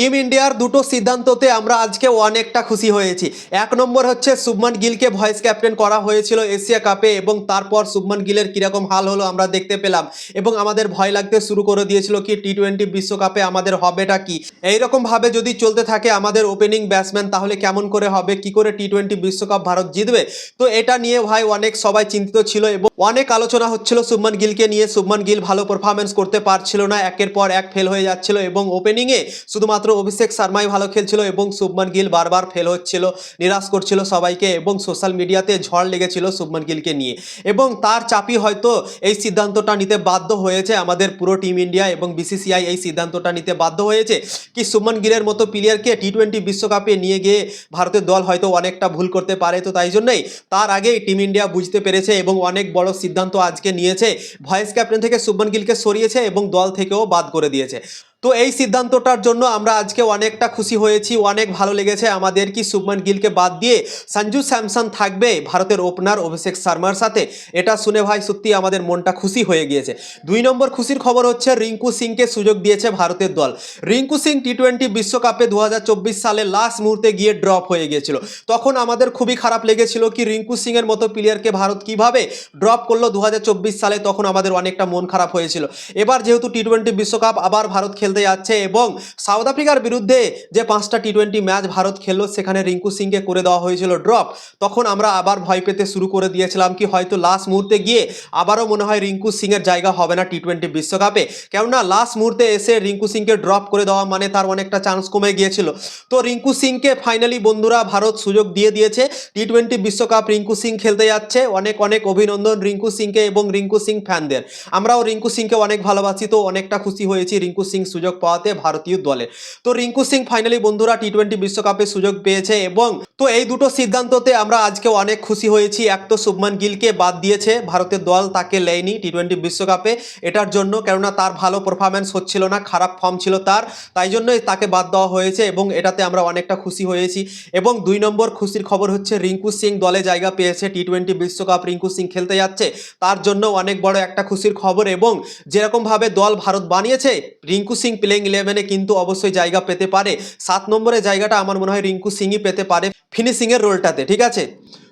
Team ইন্ডিয়ার দুটো সিদ্ধান্ততে আমরা আজকে অনেকটা খুশি হয়েছি। এক নম্বর হচ্ছে শুভমান গিলকে ভয়েস ক্যাপ্টেন করা হয়েছিল এশিয়া কাপে এবং তারপর শুভমান গিলের কীরকম হাল হলো আমরা দেখতে পেলাম। এবং আমাদের ভয় লাগতে শুরু করে দিয়েছিল কি টি টোয়েন্টি বিশ্বকাপে আমাদের হবেটা কি? এইরকম ভাবে যদি চলতে থাকে আমাদের ওপেনিং ব্যাটসম্যান তাহলে কেমন করে হবে? কি করে টি টোয়েন্টি বিশ্বকাপ ভারত জিতবে? তো এটা নিয়ে ভাই অনেক সবাই চিন্তিত ছিল এবং অনেক আলোচনা হচ্ছিল শুভমান গিলকে নিয়ে। শুভমান গিল ভালো পারফরমেন্স করতে পারছিল না। একের পর এক ফেল হয়ে যাচ্ছিল এবং ওপেনিংয়ে শুধুমাত্র অভিষেক শর্মাই ভালো খেলছিল এবং শুভমান গিল বারবার ফেল হচ্ছিল, নিরাশ করছিল সবাইকে এবং সোশ্যাল মিডিয়াতে ঝড় লেগেছিল শুভমান গিলকে নিয়ে। এবং তার চাপই হয়তো এই সিদ্ধান্তটা নিতে বাধ্য হয়েছে আমাদের পুরো টিম ইন্ডিয়া এবং বিসিসিআই এই সিদ্ধান্তটা নিতে বাধ্য হয়েছে কি শুভমান গিলের মতো প্লেয়ারকে টি টোয়েন্টি বিশ্বকাপে নিয়ে গিয়ে ভারতের দল হয়তো অনেকটা ভুল করতে পারে, তো তাই জন্যই তার আগেই টিম ইন্ডিয়া বুঝতে পেরেছে এবং অনেক বড় সিদ্ধান্ত আজকে নিয়েছে। ভয়েস ক্যাপ্টেন থেকে শুভমান গিলকে সরিয়েছে এবং দল থেকেও বাদ করে দিয়েছে। তো এই সিদ্ধান্তটার জন্য আমরা আজকে অনেকটা খুশি হয়েছি, অনেক ভালো লেগেছে আমাদের কি শুভমান গিলকে বাদ দিয়ে। সঞ্জু স্যামসন থাকবে ভারতের ওপেনার অভিষেক শর্মার সাথে। এটা শুনে ভাই সত্যি আমাদের মনটা খুশি হয়ে গিয়েছে। দুই নম্বর খুশির খবর হচ্ছে, রিঙ্কু সিংকে সুযোগ দিয়েছে ভারতের দল। রিঙ্কু সিং টি টোয়েন্টি বিশ্বকাপে দু হাজার চব্বিশ সালে লাস্ট মুহূর্তে গিয়ে ড্রপ হয়ে গিয়েছিল। তখন আমাদের খুবই খারাপ লেগেছিল কি রিঙ্কু সিংয়ের মতো প্লেয়ারকে ভারত কীভাবে ড্রপ করল দু হাজার চব্বিশ সালে, তখন আমাদের অনেকটা মন খারাপ হয়েছিল। এবার যেহেতু টি টোয়েন্টি বিশ্বকাপ, আবার ভারত খেলতে যাচ্ছে এবং সাউথ আফ্রিকার বিরুদ্ধে যে পাঁচটা টি টোয়েন্টি ম্যাচ ভারত খেললো, সেখানে রিঙ্কু সিংকে করে দেওয়া হয়েছিল ড্রপ তখন আমরা আবার ভয় পেতে শুরু করে দিয়েছিলাম কি হয়তো লাস্ট মুহূর্তে গিয়ে আবারও মনে হয় রিঙ্কু সিংয়ের জায়গা হবে না টি টোয়েন্টি বিশ্বকাপে। কেননা লাস্ট মুহূর্তে এসে রিঙ্কু সিংকে ড্রপ করে দেওয়া মানে তার অনেকটা চান্স কমে গিয়েছিল। তো রিঙ্কু সিংকে ফাইনালি বন্ধুরা ভারত সুযোগ দিয়ে দিয়েছে। টি টোয়েন্টি বিশ্বকাপ রিঙ্কু সিং খেলতে যাচ্ছে। অনেক অনেক অভিনন্দন রিঙ্কু সিংকে এবং রিঙ্কু সিং ফ্যানদের আমরাও রিঙ্কু সিংকে অনেক ভালোবাসি, তো অনেকটা খুশি হয়েছি রিঙ্কু সিং সুযোগ পাওয়াতে ভারতীয় দলে। তো রিঙ্কু সিং ফাইনালি বন্ধুরা টি টোয়েন্টি বিশ্বকাপে সুযোগ পেয়েছে এবং তো এই দুটো সিদ্ধান্ততে আমরা আজকে অনেক খুশি হয়েছি। এক তো শুভমান গিলকে বাদ দিয়েছে, ভারতের দল তাকে লেয়নি টি টোয়েন্টি বিশ্বকাপে এটার জন্য, কেননা তার ভালো পারফরমেন্স হচ্ছিল না, খারাপ ফর্ম ছিল তার, তাই জন্যই তাকে বাদ দেওয়া হয়েছে এবং এটাতে আমরা অনেকটা খুশি হয়েছি। এবং দুই নম্বর খুশির খবর হচ্ছে রিঙ্কু সিং দলে জায়গা পেয়েছে টি টোয়েন্টি বিশ্বকাপ, রিঙ্কু সিং খেলতে যাচ্ছে, তার জন্য অনেক বড় একটা খুশির খবর এবং যেরকমভাবে দল ভারত বানিয়েছে, রিঙ্কু সিং প্লেইং ইলেভেনে কিন্তু অবশ্যই জায়গা পেতে পারে। সাত নম্বরের জায়গাটা আমার মনে হয় রিঙ্কু সিংই পেতে পারে। ফিনিশিংয়ের রোলটাতে ঠিক আছে?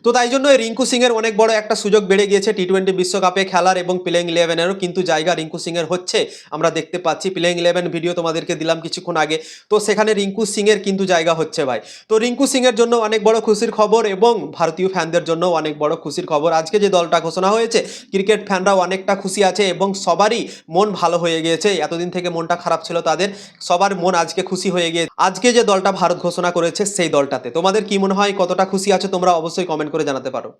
তো তাই জন্য রিঙ্কু সিংয়ের অনেক বড় একটা সুযোগ বেড়ে গিয়েছে টি টোয়েন্টি বিশ্বকাপে খেলার এবং প্লেইং ইলেভেনেরও কিন্তু জায়গা রিঙ্কু সিংয়ের হচ্ছে। আমরা দেখতে পাচ্ছি প্লেইং ইলেভেন ভিডিও তোমাদেরকে দিলাম কিছুক্ষণ আগে। তো সেখানে রিঙ্কু সিংয়ের কিন্তু জায়গা হচ্ছে ভাই। তো রিঙ্কু সিংয়ের জন্য অনেক বড় খুশির খবর এবং ভারতীয় ফ্যানদের জন্য অনেক বড় খুশির খবর। আজকে যে দলটা ঘোষণা হয়েছে ক্রিকেট ফ্যানরাও অনেকটা খুশি আছে এবং সবারই মন ভালো হয়ে গিয়েছে। এতদিন থেকে মনটা খারাপ ছিল তাদের, সবার মন আজকে খুশি হয়ে গিয়েছে আজকে যে দলটা ভারত ঘোষণা করেছে সেই দলটাতে। তোমাদের কি মনে হয়, কতটা খুশি আছে তোমরা অবশ্যই কমেন্ট করে জানাতে পারো।